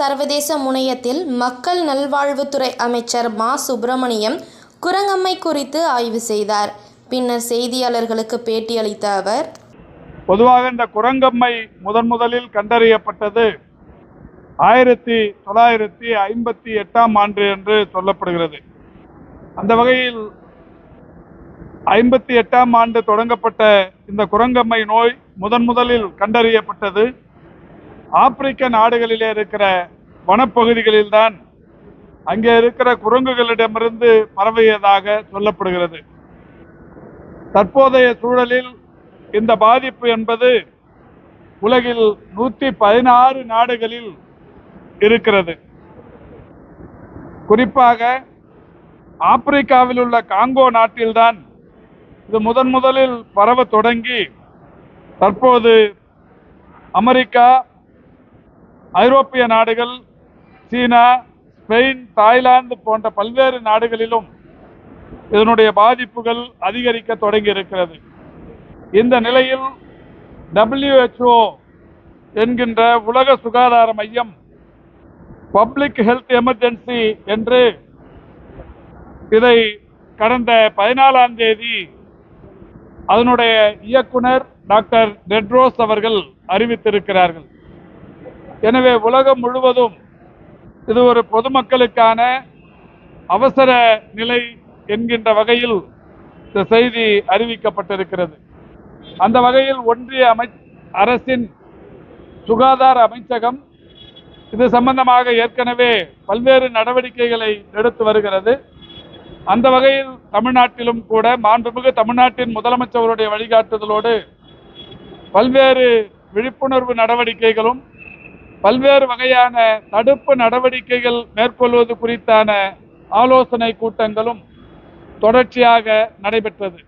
சர்வதேச முனையத்தில் மக்கள் நல்வாழ்வுத்துறை அமைச்சர் மா. சுப்பிரமணியம் குரங்கம்மை குறித்து ஆய்வு செய்தார். பின்னர் செய்தியாளர்களுக்கு பேட்டியளித்த அவர் பொதுவாக இந்த குரங்கம்மை முதன் முதலில் கண்டறியப்பட்டது ஆயிரத்தி தொள்ளாயிரத்தி ஐம்பத்தி எட்டாம் ஆண்டு என்று சொல்லப்படுகிறது. அந்த வகையில் ஐம்பத்தி எட்டாம் ஆண்டு தொடங்கப்பட்ட இந்த குரங்கம்மை நோய் முதன் முதலில் கண்டறியப்பட்டது ஆப்பிரிக்க நாடுகளிலே இருக்கிற வனப்பகுதிகளில் தான் அங்கே இருக்கிற குரங்குகளிடமிருந்து பரவியதாக சொல்லப்படுகிறது. தற்போதைய சூழலில் இந்த பாதிப்பு என்பது உலகில் நூற்றி பதினாறு நாடுகளில் இருக்கிறது. குறிப்பாக ஆப்பிரிக்காவில் உள்ள காங்கோ நாட்டில்தான் இது முதன் முதலில் பரவ தொடங்கி தற்போது அமெரிக்கா ஐரோப்பிய நாடுகள் சீனா ஸ்பெயின் தாய்லாந்து போன்ற பல்வேறு நாடுகளிலும் இதனுடைய பாதிப்புகள் அதிகரிக்க தொடங்கி இருக்கிறது இந்த நிலையில் டபிள்யூஹெச்ஓ என்கின்ற உலக சுகாதார மையம் பப்ளிக் ஹெல்த் எமர்ஜென்சி என்று இதை கடந்த பதினாலாம் தேதி அதனுடைய இயக்குனர் டாக்டர் டெட்ரோஸ் அவர்கள் அறிவித்திருக்கிறார்கள். எனவே உலகம் முழுவதும் இது ஒரு பொதுமக்களுக்கான அவசர நிலை என்கின்ற வகையில் இந்த செய்தி அறிவிக்கப்பட்டிருக்கிறது. அந்த வகையில் ஒன்றிய அமை அரசின் சுகாதார அமைச்சகம் இது சம்பந்தமாக ஏற்கனவே பல்வேறு நடவடிக்கைகளை எடுத்து வருகிறது. அந்த வகையில் தமிழ்நாட்டிலும் கூட மாண்புமிகு தமிழ்நாட்டின் முதலமைச்சருடைய வழிகாட்டுதலோடு பல்வேறு விழிப்புணர்வு நடவடிக்கைகளும் பல்வேறு வகையான தடுப்பு நடவடிக்கைகள் மேற்கொள்வது குறித்தான ஆலோசனை கூட்டங்களும் தொடர்ச்சியாக நடைபெற்றது.